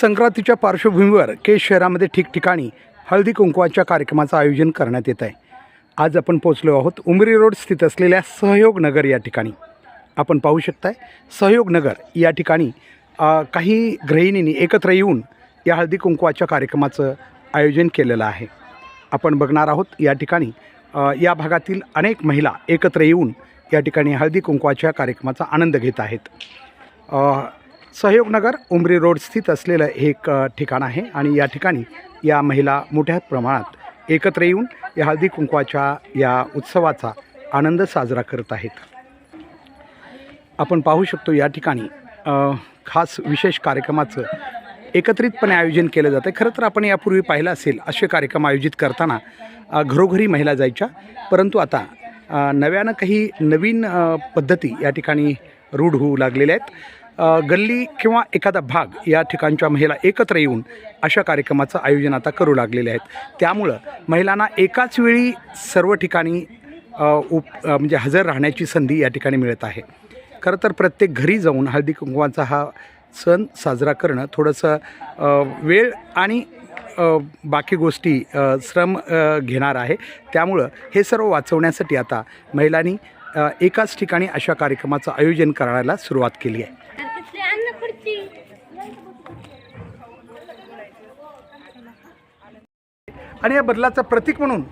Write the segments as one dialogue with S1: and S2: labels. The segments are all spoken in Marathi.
S1: संक्रांतीच्या पार्श्वभूमीवर केज शहरामध्ये ठिकठिकाणी हळदी कुंकवाच्या कार्यक्रमाचं आयोजन करण्यात येत आहे आज आपण पोचलो आहोत उमरी रोड स्थित असलेल्या सहयोग नगर या ठिकाणी. आपण पाहू शकताय सहयोग नगर या ठिकाणी काही गृहिणींनी एकत्र येऊन या हळदी कुंकवाच्या कार्यक्रमाचं आयोजन केलेलं आहे. आपण बघणार आहोत या ठिकाणी या भागातील अनेक महिला एकत्र येऊन या ठिकाणी हळदी कुंकवाच्या कार्यक्रमाचा आनंद घेत आहेत. सहयोगनगर उमरी रोड स्थित असलेलं हे एक ठिकाण आहे आणि या ठिकाणी या महिला मोठ्या प्रमाणात एकत्र येऊन या हळदी कुंकवाच्या या उत्सवाचा आनंद साजरा करत आहेत. आपण पाहू शकतो या ठिकाणी खास विशेष कार्यक्रमाचं एकत्रितपणे आयोजन केलं जातं. खरं तर आपण यापूर्वी पाहिलं असेल असे कार्यक्रम आयोजित करताना घरोघरी महिला जायच्या. परंतु आता नव्यानं काही नवीन पद्धती या ठिकाणी रूढ होऊ लागलेल्या आहेत. गल्ली किंवा एखादा भाग या ठिकाणच्या महिला एकत्र येऊन अशा कार्यक्रमाचं आयोजन आता करू लागलेले आहेत. त्यामुळं महिलांना एकाच वेळी सर्व ठिकाणी उप म्हणजे हजर राहण्याची संधी या ठिकाणी मिळत आहे. खरं तर प्रत्येक घरी जाऊन हळदी कुंकवाचा हा सण साजरा करणं थोडंसं वेळ आणि बाकी गोष्टी श्रम घेणार आहे. त्यामुळं हे सर्व वाचवण्यासाठी आता महिलांनी एकाच ठिकाणी अशा कार्यक्रमाचं आयोजन करायला सुरुवात केली आहे. आणि या बदलाचं प्रतीक म्हणून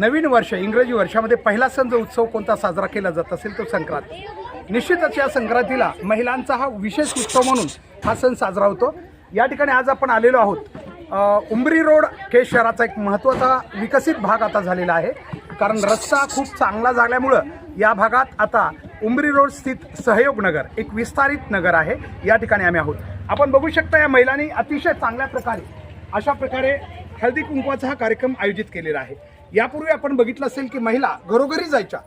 S1: नवीन वर्ष इंग्रजी वर्षामध्ये पहिला सण जो उत्सव कोणता साजरा केला जात असेल तो संक्रांत. निश्चितच या संक्रांतीला महिलांचा हा विशेष उत्सव म्हणून हा सण साजरा होतो. या ठिकाणी आज आपण आलेलो आहोत. उंबरी रोड केस शहराचा एक महत्त्वाचा विकसित भाग आता झालेला आहे. कारण रस्ता खूप चांगला झाल्यामुळं या भागात आता उंबरी रोड स्थित सहयोग नगर एक विस्तारित नगर आहे. या ठिकाणी आम्ही आहोत. आपण बघू शकता या महिलांनी अतिशय चांगल्या प्रकारे अशा प्रकारे हळदी कुंकवाचा हा कार्यक्रम आयोजित केलेला आहे. यापूर्वी आपण बघितलं असेल की महिला घरोघरी जायच्या.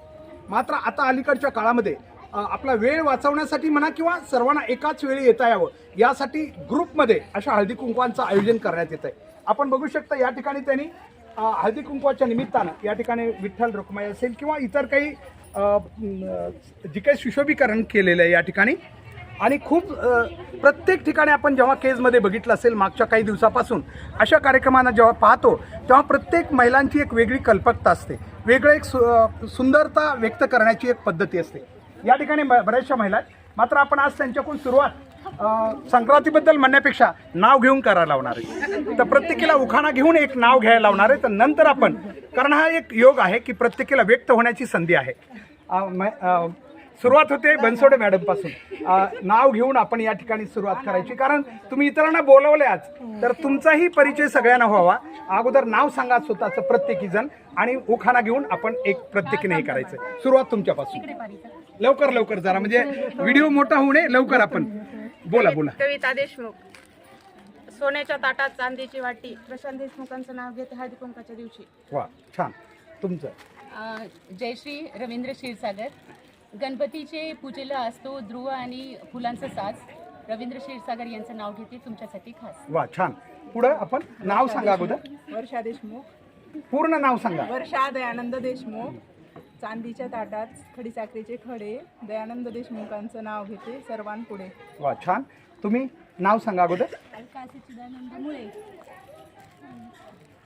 S1: मात्र आता अलीकडच्या काळामध्ये आपला वेळ वाचवण्यासाठी म्हणा किंवा सर्वांना एकाच वेळी येता यावं यासाठी ग्रुपमध्ये अशा हळदी कुंकवांचं आयोजन करण्यात येत आहे आपण बघू शकता या ठिकाणी त्यांनी हळदी कुंकवाच्या निमित्तानं या ठिकाणी विठ्ठल रुक्माई असेल किंवा इतर काही जे काही सुशोभीकरण केलेलं आहे या ठिकाणी. आणि खूप प्रत्येक ठिकाणी आपण जेव्हा केजमध्ये बघितलं असेल मागच्या काही दिवसापासून अशा कार्यक्रमांना जेव्हा पाहतो तेव्हा प्रत्येक महिलांची एक वेगळी कल्पकता असते. वेगळं एक सु सुंदरता व्यक्त करण्याची एक पद्धती असते. या ठिकाणी ब- बऱ्याचशा महिला आहेत. मात्र आपण आज त्यांच्याकडून सुरुवात संक्रांतीबद्दल म्हणण्यापेक्षा नाव घेऊन करायला लावणार आहे. तर प्रत्येकीला उखाणा घेऊन एक नाव घ्यायला लावणार आहे. तर नंतर आपण कारण हा एक योग आहे की प्रत्येकीला व्यक्त होण्याची संधी आहे. म- सुरुवात होते बनसोडे मॅडमपासून. अ, नाव घेऊन आपण या ठिकाणी सुरुवात करायची. कारण तुम्ही इतरांना बोलवले आज तर तुमचाही परिचय सगळ्यांना व्हावा. अगोदर नाव सांगा स्वतःचं प्रत्येकी जण आणि उखाणा घेऊन आपण एक प्रत्येकीने हे करायचं. सुरुवात तुमच्यापासून. लवकर लवकर जरा म्हणजे व्हिडिओ मोठा होऊ नये लवकर आपण. बोला बोला.
S2: कविता देशमुख. सोन्याच्या ताटात चांदीची वाटी. प्रशांत देशमुखांचं नाव घेते हळदी कुंकाच्या दिवशी.
S1: वा छान. तुमचं?
S3: अ, जयश्री रवींद्र क्षीरसागर. गणपतीचे पूजेला असतो ध्रुव आणि फुलांचा साज. रवींद्र क्षीरसागर यांचं नाव घेते तुमच्यासाठी खास.
S1: वा छान. पुढं आपण नाव सांगा अगोदर.
S2: वर्षा देशमुख.
S1: पूर्ण नाव सांगा.
S2: वर्षा दयानंद देशमुख. चांदीच्या ताटात खडीसाखरेचे खडे. दयानंद देशमुखांचं नाव घेते सर्वांपुढे.
S1: वा छान. तुम्ही नाव सांगा अगोदर.
S3: अलका सच्चिदानंद मुळे.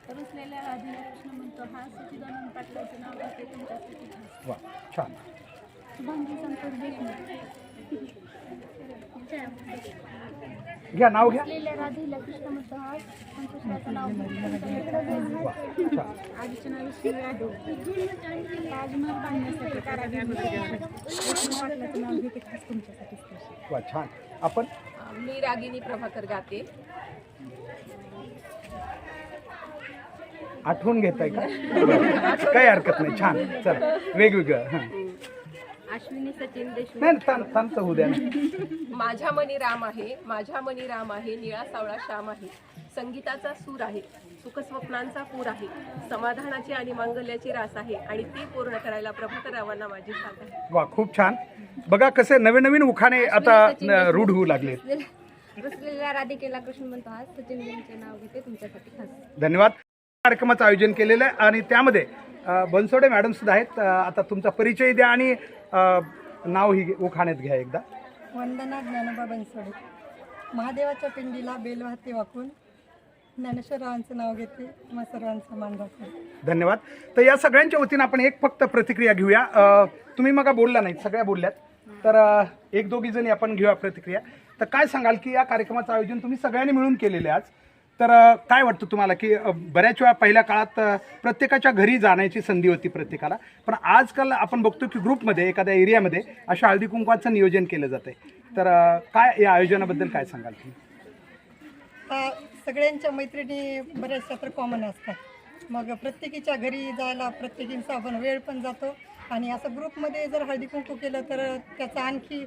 S3: रुसलेल्या राधेला कृष्ण म्हणतो हा सच्चिदानंद पाटलाचं नाव घेते तुमच्यासाठी खास.
S1: वा छान. घ्या नाव घ्या. वा छान. आपण?
S2: मी रागिनी प्रभाकर गाते.
S1: आठवून घेताय का? काही हरकत नाही. छान. चला. वेगवेगळं. हां.
S2: अश्विनी सचिन देशमुख.
S1: नाही थांब थांबत होऊ द्या ना
S2: माझ्या मनी राम आहे माझ्या मनी राम आहे निळा सावळा श्याम आहे. संगीताचा सूर आहे सुखस्वप्नांचा पूर आहे समाधानाची आणि मांगल्याची रास आहे आणि ती पूर्ण करायला प्रभाकर रावांना माझी साथ आहे.
S1: वा खूप छान. बघा कसे नवीन नवीन उखाणे आता न- रूढ होऊ लागले
S3: रुसलेल्या राधिकेला कृष्ण म्हणतो हा. सचिन यांचे नाव घेते तुमच्यासाठी खास.
S1: धन्यवाद. कार्यक्रमाचं आयोजन केलेलं आहे आणि त्यामध्ये बनसोडे मॅडम सुद्धा आहेत. आता तुमचा परिचय द्या आणि नाव ही उखाण्यात घ्या एकदा.
S3: वंदना ज्ञानोबा बनसोडे.
S4: महादेवाच्या पिंडीला बेलवाहते वाकून. ज्ञानेश्वररावांचं नाव घेते. मग सर्वांचा मान
S1: धन्यवाद. तर या सगळ्यांच्या वतीनं आपण एक फक्त प्रतिक्रिया घेऊया. तुम्ही मग बोलला नाही? सगळ्या बोलल्यात. तर एक दोघी जणी आपण घेऊया प्रतिक्रिया. तर काय सांगाल की या कार्यक्रमाचं आयोजन तुम्ही सगळ्यांनी मिळून केलेले आज? तर काय वाटतं तुम्हाला की बऱ्याच वेळा पहिल्या काळात प्रत्येकाच्या घरी जाण्याची संधी होती प्रत्येकाला पण आजकाल आपण बघतो की ग्रुपमध्ये एखाद्या एरियामध्ये अशा हळदी कुंकवाचं नियोजन केलं जातंय. तर काय या आयोजनाबद्दल काय सांगाल तुम्ही?
S4: आता सगळ्यांच्या मैत्रिणी बऱ्याचशा तर कॉमन असतात. मग प्रत्येकीच्या घरी जायला प्रत्येकींचा आपण वेळ पण जातो आणि असं ग्रुपमध्ये जर हळदी कुंकू केलं तर त्याचं आणखी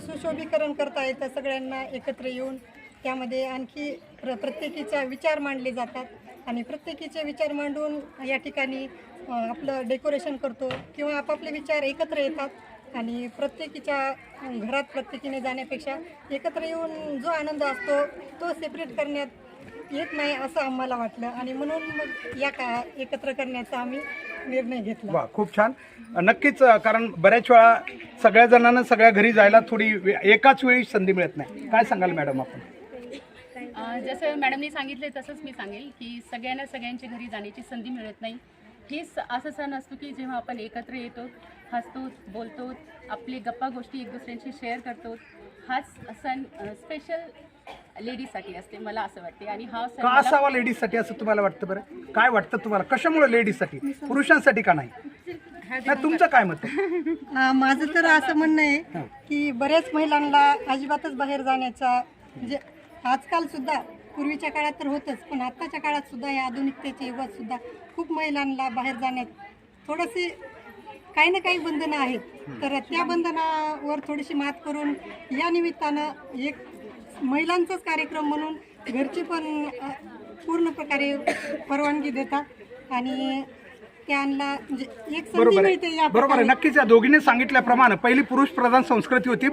S4: सुशोभीकरण करता येतं सगळ्यांना एकत्र येऊन. त्यामध्ये आणखी प्र प्रत्येकीचा विचार मांडले जातात आणि प्रत्येकीचे विचार मांडून या ठिकाणी आपलं डेकोरेशन करतो किंवा आपापले विचार एकत्र येतात आणि प्रत्येकीच्या घरात प्रत्येकीने जाण्यापेक्षा एकत्र येऊन जो आनंद असतो तो सेपरेट करण्यात येत नाही असं आम्हाला वाटलं. आणि म्हणून मग या का एकत्र करण्याचा आम्ही निर्णय घेतला.
S1: वा खूप छान. नक्कीच कारण बऱ्याच वेळा सगळ्या जणांना सगळ्या घरी जायला थोडी एकाच वेळी संधी मिळत नाही. काय सांगाल मॅडम आपण?
S3: जसं मॅडमनी सांगितले तसंच मी सांगेल की सगळ्यांना सगळ्यांच्या घरी जाण्याची संधी मिळत नाही. हेच असं सण असतो की जेव्हा आपण एकत्र येतो हसतो बोलतो आपली गप्पा गोष्टी एक दुसऱ्यांशी शेअर करतो. हाच सण स्पेशल लेडीजसाठी असते मला असं वाटते. आणि हा सण
S1: का
S3: मला-
S1: असावा लेडीजसाठी असं तुम्हाला वाटतं बरं? काय वाटतं तुम्हाला? कशामुळे लेडीजसाठी? पुरुषांसाठी का नाही? नाही, तुमचं काय मत आहे?
S4: आ, माझं तर असं म्हणणं आहे की बऱ्याच महिलांना अजिबातच बाहेर जाण्याचा म्हणजे आजकाल सुद्धा पूर्वीच्या काळात तर होतच पण आत्ताच्या काळात सुद्धा या आधुनिकतेच्या युगात सुद्धा खूप महिलांना बाहेर जाण्यात थोडंसे काही ना काही बंधनं आहेत. तर त्या बंधनावर थोडीशी मात करून या निमित्तानं एक महिलांचाच कार्यक्रम म्हणून घरची पण पूर्ण प्रकारे परवानगी देतात आणि त्यांना म्हणजे एक संधी मिळते या
S1: बरोबर आहे. नक्कीच या दोघींनी सांगितल्याप्रमाणे पहिली पुरुष प्रधान संस्कृती होती.